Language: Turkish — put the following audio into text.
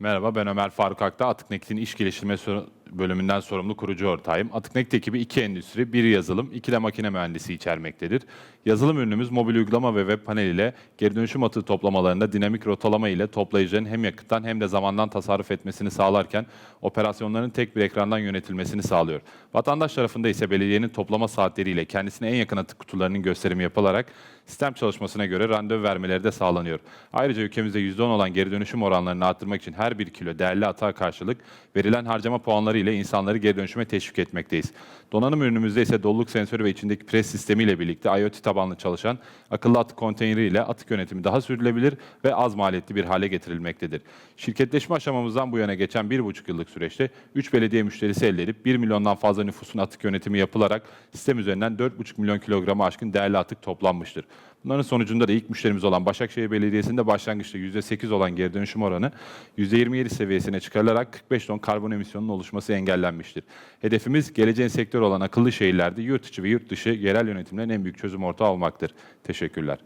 Merhaba ben Ömer Faruk Akta. Atık Nakit'in iş geliştirme bölümünden sorumlu kurucu ortağıyım. Atık Nakit ekibi iki endüstri, bir yazılım, iki de makine mühendisi içermektedir. Yazılım ürünümüz mobil uygulama ve web panel ile geri dönüşüm atığı toplamalarında dinamik rotalama ile toplayıcıların hem yakıttan hem de zamandan tasarruf etmesini sağlarken operasyonların tek bir ekrandan yönetilmesini sağlıyor. Vatandaş tarafında ise belediyenin toplama saatleriyle kendisine en yakın atık kutularının gösterimi yapılarak sistem çalışmasına göre randevu vermeleri de sağlanıyor. Ayrıca ülkemizde %10 olan geri dönüşüm oranlarını arttırmak için her bir kilo değerli atığa karşılık verilen harcama puanları ile insanları geri dönüşüme teşvik etmekteyiz. Donanım ürünümüzde ise doluluk sensörü ve içindeki pres sistemi ile birlikte IoT tabanlı çalışan akıllı atık konteyneri ile atık yönetimi daha sürdürülebilir ve az maliyetli bir hale getirilmektedir. Şirketleşme aşamamızdan bu yana geçen bir buçuk yıllık süreçte 3 belediye müşterisi elde edip 1 milyondan fazla nüfusun atık yönetimi yapılarak sistem üzerinden 4,5 milyon kilograma aşkın değerli atık toplanmıştır. Bunların sonucunda da ilk müşterimiz olan Başakşehir Belediyesi'nde başlangıçta %8 olan geri dönüşüm oranı %27 seviyesine çıkarılarak 45 ton karbon emisyonunun oluşması engellenmiştir. Hedefimiz geleceğin sektörü olan akıllı şehirlerde yurt içi ve yurt dışı yerel yönetimlerin en büyük çözüm ortağı olmaktır. Teşekkürler.